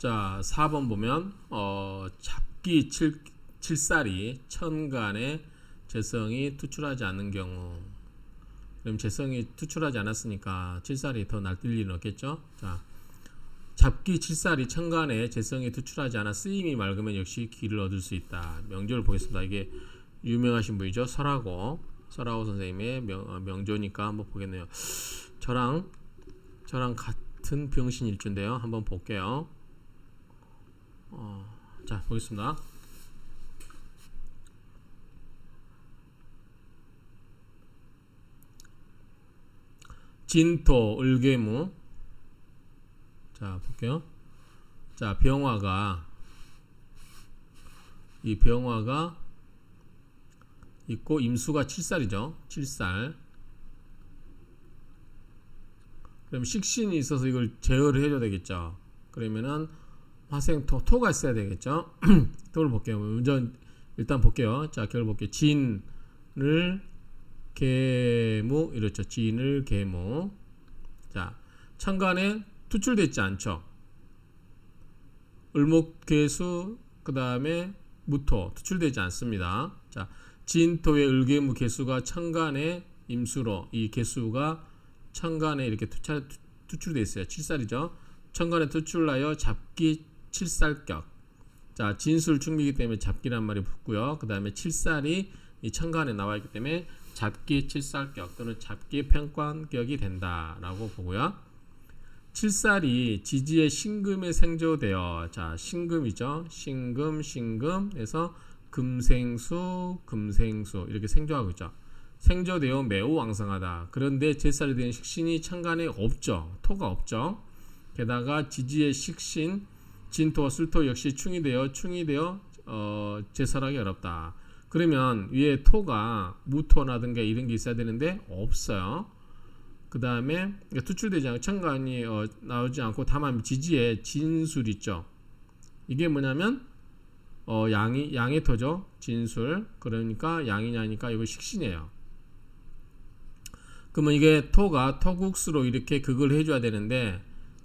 자, 4번 보면 어, 잡기 7, 칠살이 천간에 재성이 투출하지 않는 경우 그럼 재성이 투출하지 않았으니까 칠살이 더 날뛸 일은 없겠죠? 자, 잡기 칠살이 천간에 재성이 투출하지 않아 쓰임이 맑으면 역시 기를 얻을 수 있다. 명조를 보겠습니다. 이게 유명하신 분이죠. 설하고 설하고 선생님의 명, 어, 명조니까 한번 보겠네요. 저랑 저랑 같은 병신 일주인데요. 한번 볼게요. 어, 자 보겠습니다. 진토 을괴무 자 볼게요. 자 병화가 이 병화가 있고 임수가 7살이죠. 7살. 그럼 식신이 있어서 이걸 제어를 해줘야 되겠죠. 그러면은 화생토 토가 있어야 되겠죠. 토를 볼게요. 먼저 일단 볼게요. 자결 볼게요. 진을 계무 이렇죠. 진을 계무. 자 천간에 투출되지 않죠. 을목계수 그 다음에 무토 투출되지 않습니다. 자 진토의 을계무 개수가 천간에 임수로 이 개수가 천간에 이렇게 투철, 투출되어 있어요. 7살이죠. 천간에 투출하여 잡기 7살격. 자, 진술 충미이기 때문에 잡기란 말이 붙고요. 그 다음에 7살이 이 천간에 나와 있기 때문에 잡기 7살격 또는 잡기 평관격이 된다라고 보고요. 7살이 지지의 신금에 생조되어 자, 신금이죠. 신금, 신금에서 금생수, 금생수 이렇게 생조하고 있죠. 생조되어 매우 왕성하다. 그런데 제살이 된 식신이 천간에 없죠. 토가 없죠. 게다가 지지의 식신, 진토와 술토 역시 충이 되어 충이 되어 어, 제살하기 어렵다. 그러면 위에 토가 무토라든가 이런 게 있어야 되는데 없어요. 그 다음에 투출되지 않고 천간이 어, 나오지 않고 다만 지지에 진술 있죠. 이게 뭐냐면 어, 양이 양의 토죠. 진술. 그러니까 양이냐니까 이거 식신이에요. 그러면 이게 토가 토국수로 이렇게 극을 해줘야 되는데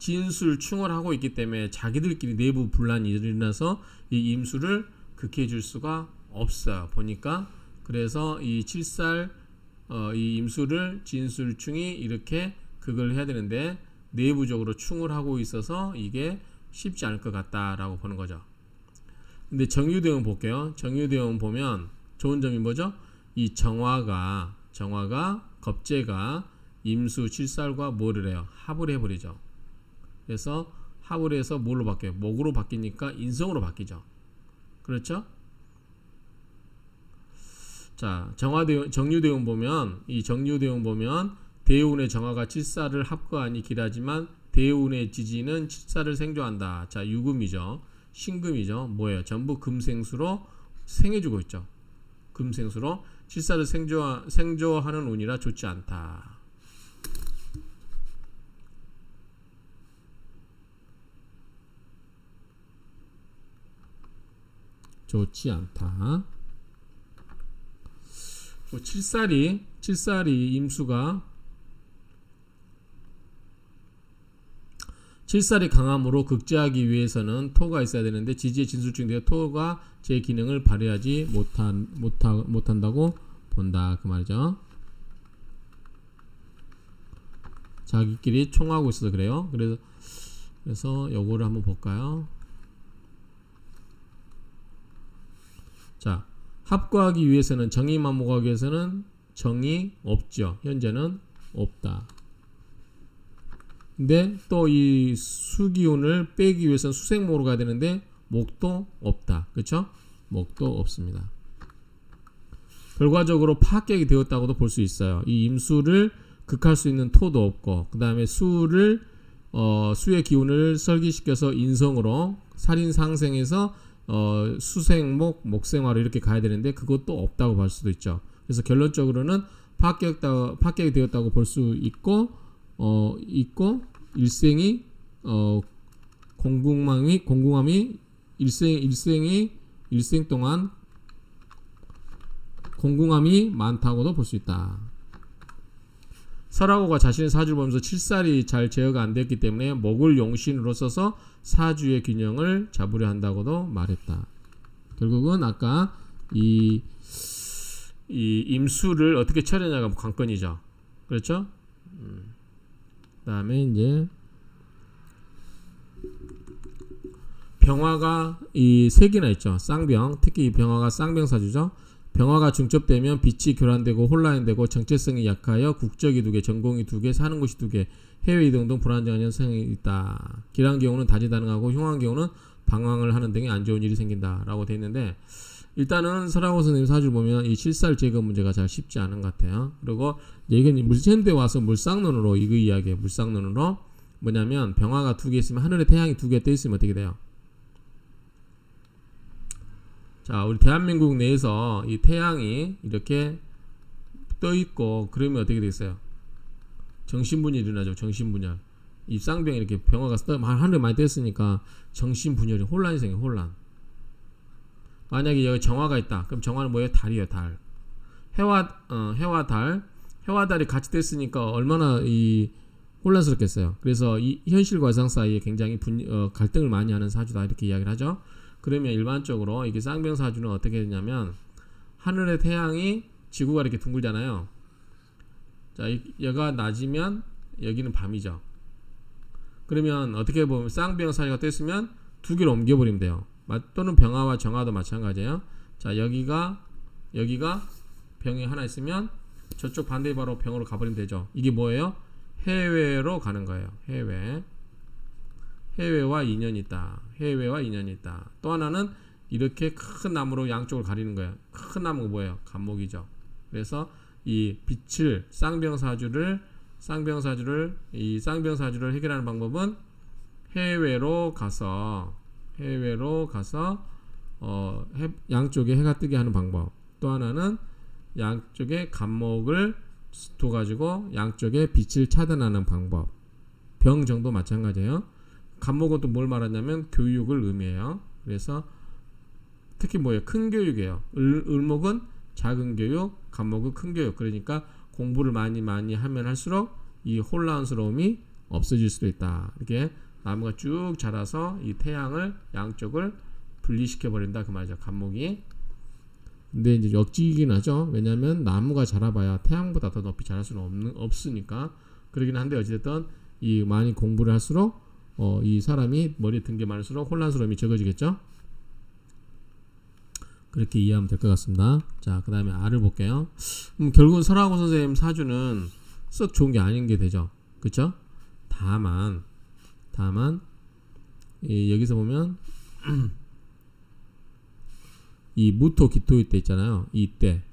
진술 충을 하고 있기 때문에 자기들끼리 내부 분란이 일어나서 이 임수를 극해 줄 수가 없어요. 보니까 그래서 이 칠살 어, 이 임수를 진술충이 이렇게 극을 해야 되는데 내부적으로 충을 하고 있어서 이게 쉽지 않을 것 같다라고 보는 거죠. 근데 정유대원 볼게요. 정유대원 보면 좋은 점이 뭐죠? 이 정화가 정화가 겁재가 임수 칠살과 뭐를 해요? 합을 해버리죠. 그래서 해서 뭘로 바뀌어요? 목으로 바뀌니까 인성으로 바뀌죠. 그렇죠? 자, 정화대운, 정유대운 보면 이 정유대운 보면 대운의 정화가 칠사를 합거하니 길하지만 대운의 지지는 칠사를 생조한다. 자, 유금이죠. 신금이죠. 뭐예요? 전부 금생수로 생해주고 있죠. 금생수로 칠사를 생조 생조하는 운이라 좋지 않다. 좋지 않다. 뭐 칠살이 칠살이 임수가 칠살이 강함으로 극제하기 위해서는 토가 있어야 되는데 지지의 되 토가 제 기능을 발휘하지 못한 못하 못한다고 본다 그 말이죠. 자기끼리 총하고 있어서 그래요. 그래서 그래서 요거를 한번 볼까요? 자, 합구하기 위해서는 정의 만목하기 위해서는 정이 없죠. 현재는 없다. 근데 또 이 수기운을 빼기 위해서는 수생목으로 가야 되는데 목도 없다. 그렇죠? 목도 없습니다. 결과적으로 파격이 되었다고도 볼 수 있어요. 이 임수를 극할 수 있는 토도 없고 그 다음에 수를 어, 수의 기운을 설기시켜서 인성으로 살인 상생해서 어, 수생목, 목생화로 이렇게 가야 되는데 그것도 없다고 볼 수도 있죠. 그래서 결론적으로는 파격다, 파격이 되었다고 볼 수 있고 어, 있고 일생이 어, 공궁망이 공궁함이 일생 일생이 일생 동안 공궁함이 많다고도 볼 수 있다. 설하고가 자신의 사주를 보면서 칠살이 잘 제어가 안 됐기 때문에 목을 용신으로 써서 사주의 균형을 잡으려 한다고도 말했다. 결국은 아까 이, 이 임수를 어떻게 처리하냐가 관건이죠. 그렇죠? 음. 그다음에 이제 병화가 이 세 개나 있죠. 쌍병, 특히 이 병화가 쌍병 사주죠. 병화가 중첩되면 빛이 교란되고 혼란되고 정체성이 약하여 국적이 두 개, 전공이 두 개, 사는 곳이 두 개, 해외 이동 등 불안정한 현상이 있다. 길한 경우는 다재다능하고 흉한 경우는 방황을 하는 등의 안 좋은 일이 생긴다라고 돼 있는데 일단은 설하고 선생님 사주를 보면 이 실살 제거 문제가 잘 쉽지 않은 것 같아요. 그리고 이건 물체인데 와서 물쌍론으로 이거 이야기해 물쌍론으로 뭐냐면 병화가 두 개 있으면 하늘에 태양이 두 개 떠 있으면 어떻게 돼요? 자, 우리 대한민국 내에서 이 태양이 이렇게 떠 있고 그러면 어떻게 되겠어요? 정신분열이 일어나죠. 정신분열. 이 쌍병이 이렇게 병화가 떠, 하늘에 많이 떠있으니까 정신분열이 혼란이 생겨 혼란. 만약에 여기 정화가 있다. 그럼 정화는 뭐예요? 달이에요, 달. 해와 어, 해와 달, 해와 달이 같이 됐으니까 얼마나 이 혼란스럽겠어요. 그래서 이 현실과 상 사이에 굉장히 분, 어, 갈등을 많이 하는 사주다 이렇게 이야기를 하죠. 그러면 일반적으로 이게 쌍병 사주는 어떻게 되냐면 하늘의 태양이 지구가 이렇게 둥글잖아요. 자, 이- 얘가 낮이면 여기는 밤이죠. 그러면 어떻게 보면 쌍병 사주가 됐으면 두 개를 옮겨버리면 돼요. 마- 또는 병화와 정화도 마찬가지예요. 자, 여기가 여기가 병이 하나 있으면 저쪽 반대 바로 병으로 가버리면 되죠. 이게 뭐예요? 해외로 가는 거예요. 해외. 해외와 인연이 있다. 해외와 인연이 있다. 또 하나는 이렇게 큰 나무로 양쪽을 가리는 거예요. 큰 나무가 뭐예요? 감목이죠. 그래서 이 빛을 쌍병사주를 쌍병사주를 이 쌍병사주를 해결하는 방법은 해외로 가서 해외로 가서 어, 해- 양쪽에 해가 뜨게 하는 방법. 또 하나는 양쪽에 감목을 둬 가지고 양쪽에 빛을 차단하는 방법. 병 정도 마찬가지예요. 감목은 또 뭘 말하냐면 교육을 의미해요. 그래서 특히 뭐예요? 큰 교육이에요. 을, 을목은 작은 교육, 감목은 큰 교육. 그러니까 공부를 많이 많이 하면 할수록 이 혼란스러움이 없어질 수도 있다. 이렇게 나무가 쭉 자라서 이 태양을 양쪽을 분리시켜 버린다 그 말이죠. 감목이. 근데 이제 역지이긴 하죠. 왜냐하면 나무가 자라봐야 태양보다 더 높이 자랄 수는 없는 없으니까 그러긴 한데 어찌됐든 이 많이 공부를 할수록 어, 이 사람이 머리에 든 게 많을수록 혼란스러움이 적어지겠죠. 그렇게 이해하면 될 것 같습니다. 자, 그 다음에 R을 볼게요. 음, 결국은 설하고 선생님 사주는 썩 좋은 게 아닌 게 되죠. 그쵸? 다만, 다만, 이, 여기서 보면, 이 무토 기토일 때 있잖아요. 이때.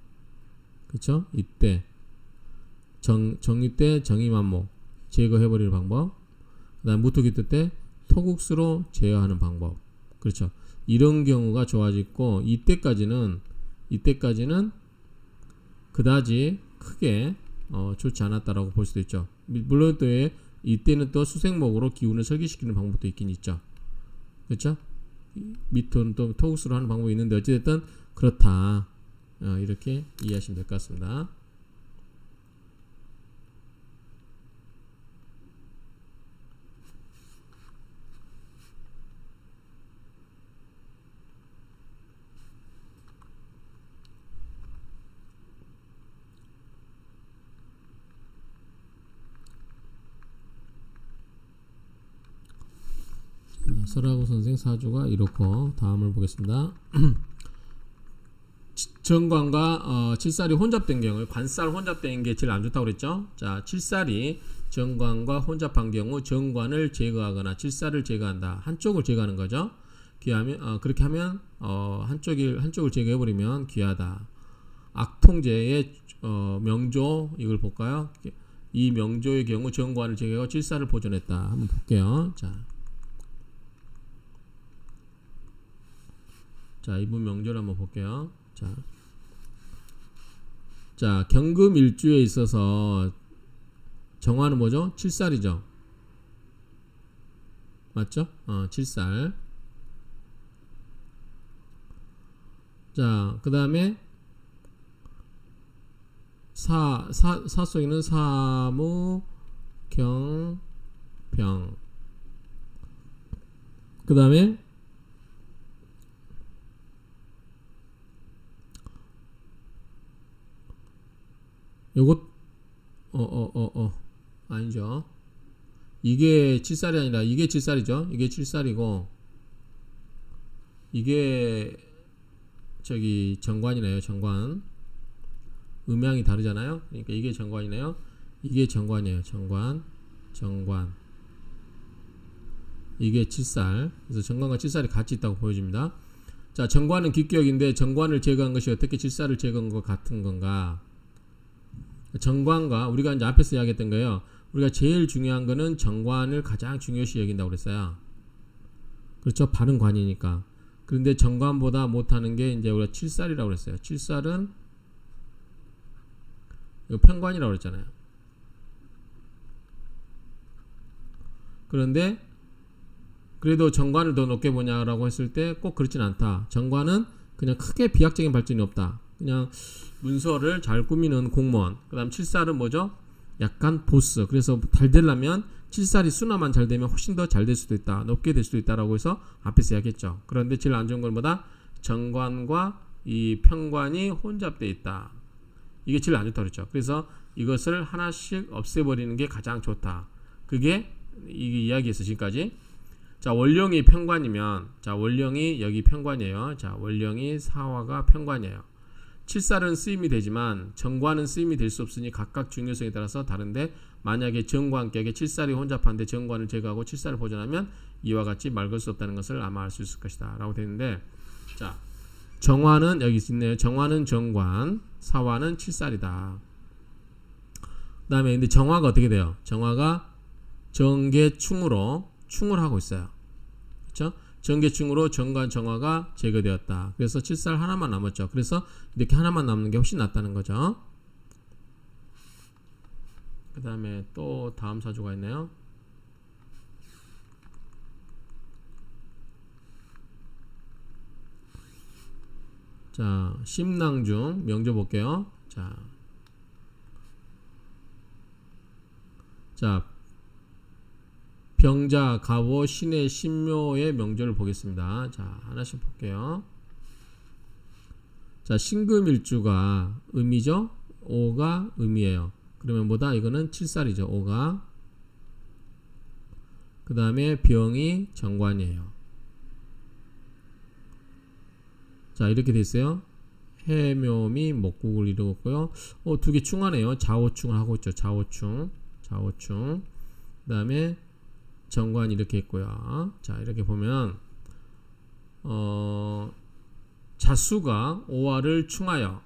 그쵸? 이때. 정, 정유 때 정의만목 제거해버리는 방법. 그 다음 무토 기토 때 토국수로 제어하는 방법. 그렇죠. 이런 경우가 좋아지고 이때까지는 이때까지는 그다지 크게 어, 좋지 않았다라고 볼 수도 있죠. 미- 물론 또 예, 이때는 또 수생목으로 기운을 설계시키는 방법도 있긴 있죠. 그렇죠? 밑은 또 토구스로 하는 방법이 있는데 어찌됐든 그렇다. 어, 이렇게 이해하시면 될 것 같습니다. 자, 설하고 선생 사주가 이렇고 다음을 보겠습니다. 치- 정관과 어, 칠살이 혼잡된 경우 관살 혼잡된 게 제일 안 좋다고 그랬죠. 자, 칠살이 정관과 혼잡한 경우 정관을 제거하거나 칠살을 제거한다. 한쪽을 제거하는 거죠. 귀하면 어, 그렇게 하면 어, 한쪽이 한쪽을 제거해 버리면 귀하다. 악통제의 어, 명조 이걸 볼까요? 이 명조의 경우 정관을 제거하고 칠살을 보존했다. 한번 볼게요. 자. 자, 이분 명절 한번 볼게요. 자. 자, 경금 일주에 있어서 정화는 뭐죠? 칠살이죠. 맞죠? 어, 칠살. 자, 그 다음에 사, 사, 사 속에는 사무, 경, 병. 그 다음에 요것 어어 어 어 아니죠. 이게 칠살이 아니라 이게 칠살이죠. 이게 칠살이고 이게 저기 정관이네요. 정관. 음양이 다르잖아요. 그러니까 이게 정관이네요. 이게 정관이에요. 정관. 정관. 이게 칠살. 그래서 정관과 칠살이 같이 있다고 보여집니다. 자, 정관은 기격인데 정관을 제거한 것이 어떻게 칠살을 제거한 것 같은 건가? 정관과 우리가 이제 앞에서 이야기했던 거예요. 우리가 제일 중요한 거는 정관을 가장 중요시 여긴다고 그랬어요. 그렇죠? 바른 관이니까. 그런데 정관보다 못하는 게 이제 우리가 칠살이라고 그랬어요. 칠살은 편관이라고 그랬잖아요. 그런데 그래도 정관을 더 높게 보냐라고 했을 때 꼭 그렇진 않다. 정관은 그냥 크게 비약적인 발전이 없다. 그냥 문서를 잘 꾸미는 공무원. 그다음 칠살은 뭐죠? 약간 보스. 그래서 잘 되려면 칠살이 수나만 잘 되면 훨씬 더 잘 될 수도 있다. 높게 될 수도 있다라고 해서 앞에서 이야기했죠. 그런데 제일 안 좋은 건 뭐다? 정관과 이 편관이 혼잡돼 있다. 이게 제일 안 좋다 그랬죠. 그래서 이것을 하나씩 없애버리는 게 가장 좋다. 그게 이게 이야기에서 지금까지 자 원령이 편관이면 자 원령이 여기 편관이에요. 자 원령이 사화가 편관이에요. 칠살은 쓰임이 되지만 정관은 쓰임이 될 수 없으니 각각 중요성에 따라서 다른데 만약에 정관격에 칠살이 혼잡한데 정관을 제거하고 칠살을 보존하면 이와 같이 맑을 수 없다는 것을 아마 알 수 있을 것이다 라고 되는데 자 정화는 여기 있네요. 정화는 정관 사화는 칠살이다. 그 다음에 근데 정화가 어떻게 돼요? 정화가 정계 충으로 충을 하고 있어요. 그렇죠 정계충으로 정관 정화가 제거되었다. 그래서 칠살 하나만 남았죠. 그래서 이렇게 하나만 남는 게 훨씬 낫다는 거죠. 그 다음에 또 다음 사주가 있네요. 자, 심낭중 명조 볼게요. 자, 자, 병자, 가보, 신의, 신묘의 명절을 보겠습니다. 자, 하나씩 볼게요. 자, 신금일주가 음이죠? 오가 음이에요. 그러면 뭐다? 이거는 칠살이죠. 오가. 그 다음에 병이 정관이에요. 자, 이렇게 됐어요. 해묘미 목국을 이루었고요. 어, 두 개 충하네요. 좌오충을 하고 있죠. 좌오충. 좌오충. 그 다음에 정관이 이렇게 있고요. 자, 이렇게 보면 어 자수가 오화를 충하여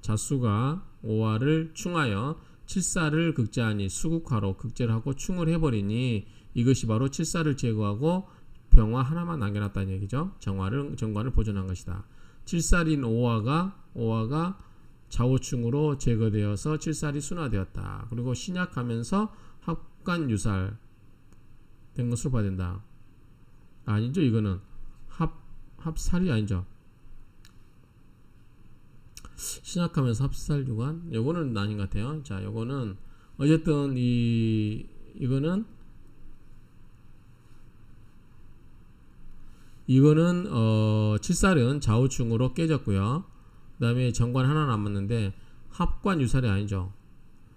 자수가 오화를 충하여 칠사를 극제하니 수국화로 극제를 하고 충을 해버리니 이것이 바로 칠사를 제거하고 병화 하나만 남겨놨다는 얘기죠. 정화를 정관을 보존한 것이다. 칠살인 오화가 오화가 좌우충으로 제거되어서 칠살이 순화되었다. 그리고 신약하면서 합관 유살 된 것으로 봐야 된다. 아니죠, 이거는 합 합살이 아니죠. 신약하면서 합살 유관. 요거는 아닌 것 같아요. 자, 요거는 어쨌든 이 이거는 이거는 어 칠살은 좌우충으로 깨졌고요. 그 다음에 정관 하나 남았는데 합관 유살이 아니죠.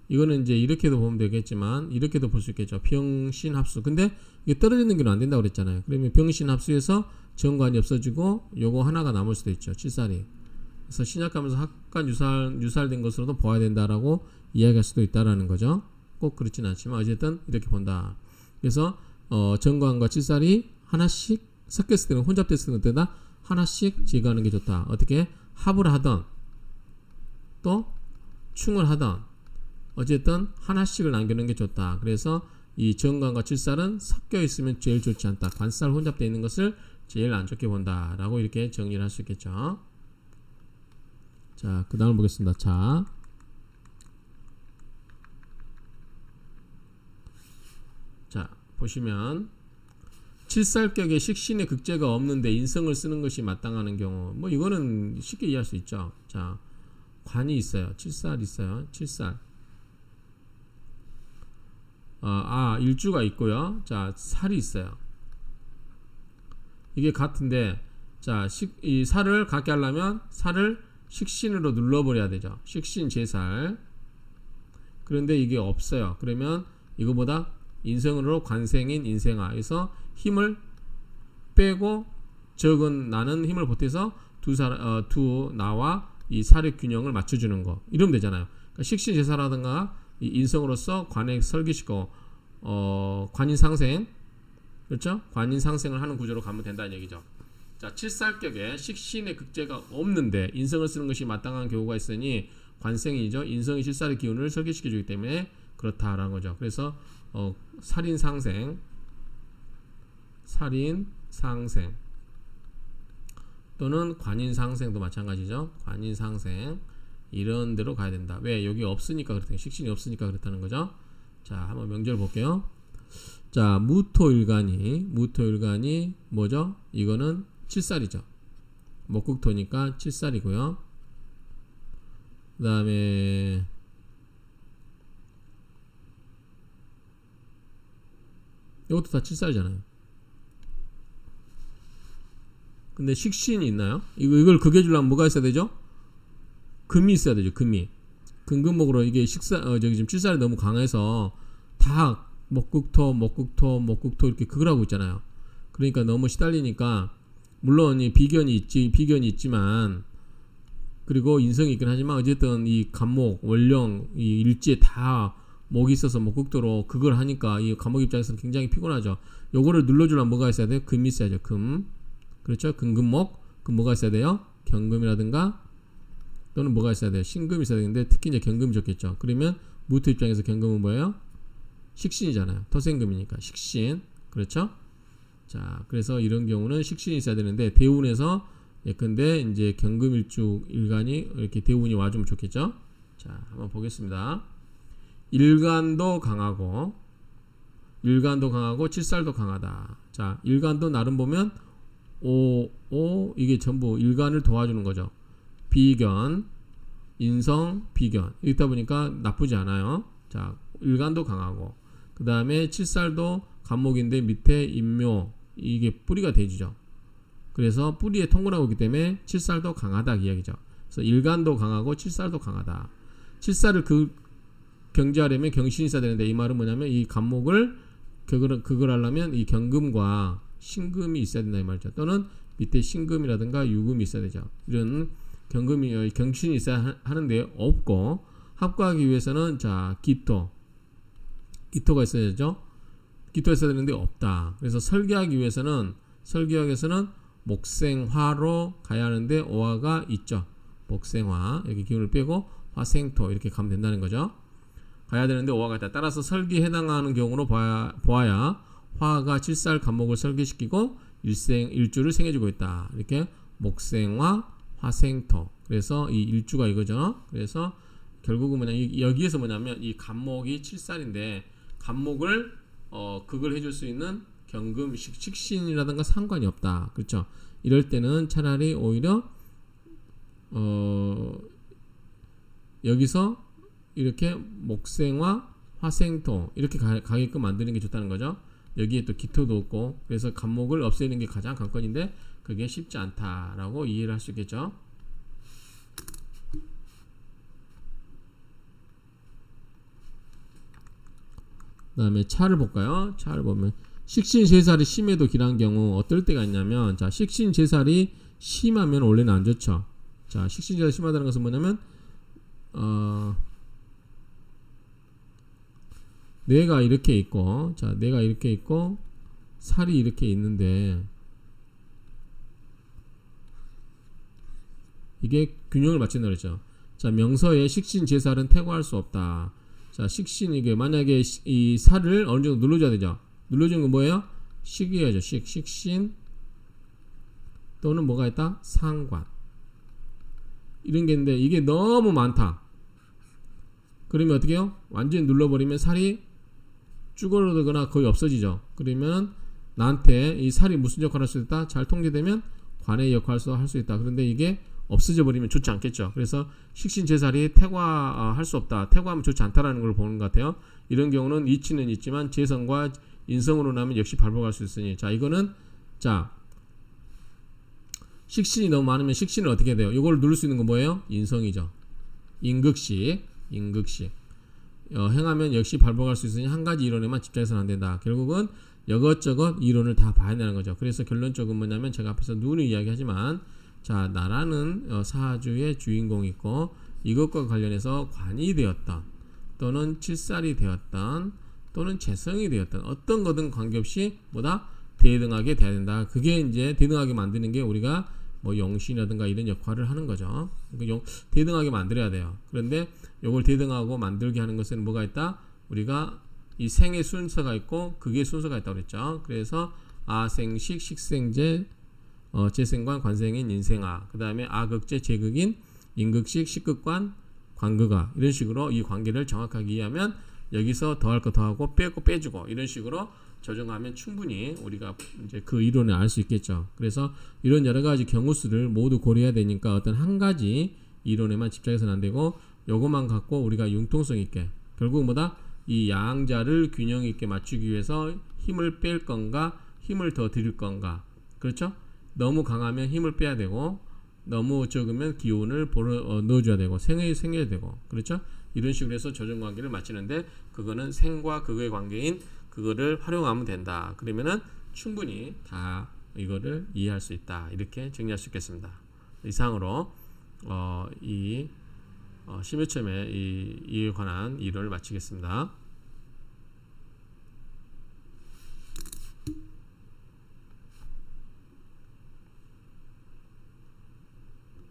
이거는 이제 이렇게도 보면 되겠지만 이렇게도 볼 수 있겠죠. 병신 합수. 근데 이게 떨어지는 길은 안 된다고 그랬잖아요. 그러면 병신 합수에서 정관이 없어지고 요거 하나가 남을 수도 있죠. 칠살이. 그래서 신약하면서 합관 유살 유살된 것으로도 봐야 된다라고 이야기할 수도 있다라는 거죠. 꼭 그렇진 않지만 어쨌든 이렇게 본다. 그래서 어 정관과 칠살이 하나씩 섞였을 때는 혼잡됐을 때다 하나씩 제거하는 게 좋다. 어떻게 합을 하던 또 충을 하던 어쨌든 하나씩을 남겨놓는 게 좋다. 그래서 이 정관과 칠살은 섞여 있으면 제일 좋지 않다. 관살 혼잡되어 있는 것을 제일 안 좋게 본다 라고 이렇게 정리를 할 수 있겠죠. 자, 그 다음을 보겠습니다. 자, 자 보시면 칠살격에 식신의 극제가 없는데 인성을 쓰는 것이 마땅하는 경우 뭐 이거는 쉽게 이해할 수 있죠. 자 관이 있어요. 칠살 있어요. 칠살. 어, 아, 일주가 있고요. 자, 살이 있어요. 이게 같은데, 자, 식, 이 살을 갖게 하려면 살을 식신으로 눌러버려야 되죠. 식신 제살. 그런데 이게 없어요. 그러면 이거보다 인성으로 관생인 인생아. 그래서 힘을 빼고 적은 나는 힘을 보태서 두 사, 어, 두 나와 이 살의 균형을 맞춰주는 거. 이러면 되잖아요. 그러니까 식신 제사라든가 이 인성으로서 관에 설계시고 어, 관인 상생 그렇죠? 관인 상생을 하는 구조로 가면 된다는 얘기죠. 자, 칠살격에 식신의 극제가 없는데 인성을 쓰는 것이 마땅한 경우가 있으니 관생이죠. 인성이 칠살의 기운을 설계시켜 주기 때문에 그렇다라는 거죠. 그래서 어, 살인 상생 살인 상생 또는 관인 상생도 마찬가지죠. 관인 상생 이런 데로 가야 된다. 왜 여기 없으니까 그렇다. 식신이 없으니까 그렇다는 거죠. 자, 한번 명절 볼게요. 자, 무토일간이 무토일간이 뭐죠? 이거는 칠살이죠. 목국토니까 칠살이고요. 그다음에 이것도 다 칠살이잖아요. 근데 식신이 있나요? 이걸 극해 주려면 뭐가 있어야 되죠? 금이 있어야 되죠. 금이. 금금목으로 이게 식사 어 저기 지금 칠살이 너무 강해서 다 목국토 목국토 목국토 이렇게 극을 하고 있잖아요. 그러니까 너무 시달리니까 물론 이 비견이 있지 비견이 있지만 그리고 인성이 있긴 하지만 어쨌든 이 간목 원령 이 일지에 다 목이 있어서 목국토로 극을 하니까 이 간목 입장에서는 굉장히 피곤하죠. 요거를 눌러주려면 뭐가 있어야 돼요? 금이 있어야죠. 금 그렇죠? 금금목 그 뭐가 있어야 돼요? 경금이라든가 또는 뭐가 있어야 돼요? 신금이 있어야 되는데 특히 이제 경금이 좋겠죠. 그러면 무토 입장에서 경금은 뭐예요? 식신이잖아요. 토생금이니까 식신. 그렇죠? 자, 그래서 이런 경우는 식신이 있어야 되는데 대운에서 예컨대 이제 경금일주 일간이 이렇게 대운이 와주면 좋겠죠? 자, 한번 보겠습니다. 일간도 강하고 일간도 강하고 칠살도 강하다. 자, 일간도 나름 보면 오, 오 이게 전부 일간을 도와주는 거죠. 비견, 인성, 비견. 이렇다 보니까 나쁘지 않아요. 자, 일간도 강하고 그 다음에 칠살도 간목인데 밑에 인묘 이게 뿌리가 돼지죠. 그래서 뿌리에 통근하고 있기 때문에 칠살도 강하다 이야기죠. 그래서 일간도 강하고 칠살도 강하다. 칠살을 그 경제하려면 경신이 있어야 되는데 이 말은 뭐냐면 이 간목을 그걸 그걸 하려면 이 경금과 신금이 있어야 된다 이 말이죠. 또는 밑에 신금이라든가 유금이 있어야 되죠. 이런 경금이 어, 경신이 있어야 하- 하는데 없고 합구하기 위해서는 자 기토 기토가 있어야죠. 기토가 있어야 되는데 없다. 그래서 설계하기 위해서는 설계하기 위해서는 목생화로 가야 하는데 오화가 있죠. 목생화 여기 기운을 빼고 화생토 이렇게 가면 된다는 거죠. 가야 되는데 오화가 있다. 따라서 설계에 해당하는 경우로 보아야, 보아야 화가 칠살 간목을 설계시키고 일생 일주를 생해주고 있다. 이렇게 목생화 화생토. 그래서 이 일주가 이거죠. 그래서 결국은 뭐냐 이- 여기에서 뭐냐면 이 간목이 칠살인데 간목을 어 극을 해줄 수 있는 경금 식, 식신이라든가 상관이 없다. 그렇죠. 이럴 때는 차라리 오히려 어 여기서 이렇게 목생화 화생토 이렇게 가, 가게끔 만드는 게 좋다는 거죠. 여기에 또 기토도 없고 그래서 간목을 없애는 게 가장 관건인데 그게 쉽지 않다라고 이해를 할 수 있겠죠. 그 다음에 차를 볼까요? 차를 보면 식신 제살이 심해도 길한 경우 어떨 때가 있냐면 자 식신 제살이 심하면 원래는 안 좋죠. 자 식신 제살이 심하다는 것은 뭐냐면 어 뇌가 이렇게 있고 자 뇌가 이렇게 있고 살이 이렇게 있는데 이게 균형을 맞춘다 그랬죠. 자 명서에 식신 제살은 태고할 수 없다. 자 식신 이게 만약에 시- 이 살을 어느 정도 눌러줘야 되죠. 눌러주는 건 뭐예요? 식이어죠. 식 식신 또는 뭐가 있다? 상관 이런 게 있는데 이게 너무 많다. 그러면 어떻게 해요? 완전히 눌러버리면 살이 쭈그러들거나 거의 없어지죠. 그러면 나한테 이 살이 무슨 역할을 할 수 있다? 잘 통제되면 관의 역할을 할 수 있다. 그런데 이게 없어져 버리면 좋지 않겠죠. 그래서 식신 제살이 태과할 수 없다. 태과하면 좋지 않다라는 걸 보는 것 같아요. 이런 경우는 이치는 있지만 재성과 인성으로 나면 역시 발복할 수 있으니 자 이거는 자 식신이 너무 많으면 식신은 어떻게 돼요? 이걸 누를 수 있는 건 뭐예요? 인성이죠. 임극식, 임극식. 어, 행하면 역시 발복할 수 있으니 한 가지 이론에만 집중해서는 안 된다. 결국은 이것저것 이론을 다 봐야 되는 거죠. 그래서 결론적은 뭐냐면 제가 앞에서 눈을 이야기하지만 자 나라는 어, 사주의 주인공이 있고 이것과 관련해서 관이 되었던 또는 칠살이 되었던 또는 재성이 되었던 어떤 거든 관계없이 뭐다 대등하게 돼야 된다. 그게 이제 대등하게 만드는 게 우리가 뭐 영신이라든가 이런 역할을 하는 거죠. 그러니까 영- 대등하게 만들어야 돼요. 그런데 이걸 대등하고 만들게 하는 것은 뭐가 있다? 우리가 이 생의 순서가 있고 그게 순서가 있다고 그랬죠. 그래서 아생식 식생제 어, 재생관 관생인 인생아 그 다음에 아극제 제극인 임극식 식극관 관극아 이런 식으로 이 관계를 정확하게 이해하면 여기서 더할 거 더하고 뺄거 빼주고 이런 식으로 조정하면 충분히 우리가 이제 그 이론을 알 수 있겠죠. 그래서 이런 여러 가지 경우 수를 모두 고려해야 되니까 어떤 한 가지 이론에만 집중해서는 안 되고 요것만 갖고 우리가 융통성 있게 결국 뭐다 이 양자를 균형 있게 맞추기 위해서 힘을 뺄 건가 힘을 더 드릴 건가 그렇죠? 너무 강하면 힘을 빼야 되고 너무 적으면 기운을 보러, 어, 넣어줘야 되고 생해 생겨야 되고 그렇죠? 이런 식으로 해서 조정 관계를 맞추는데 그거는 생과 극의 관계인 그거를 활용하면 된다. 그러면은 충분히 다 이거를 이해할 수 있다. 이렇게 정리할 수 있겠습니다. 이상으로 어, 이 어, 10여 점의 이, 이에 관한 이론을 마치겠습니다.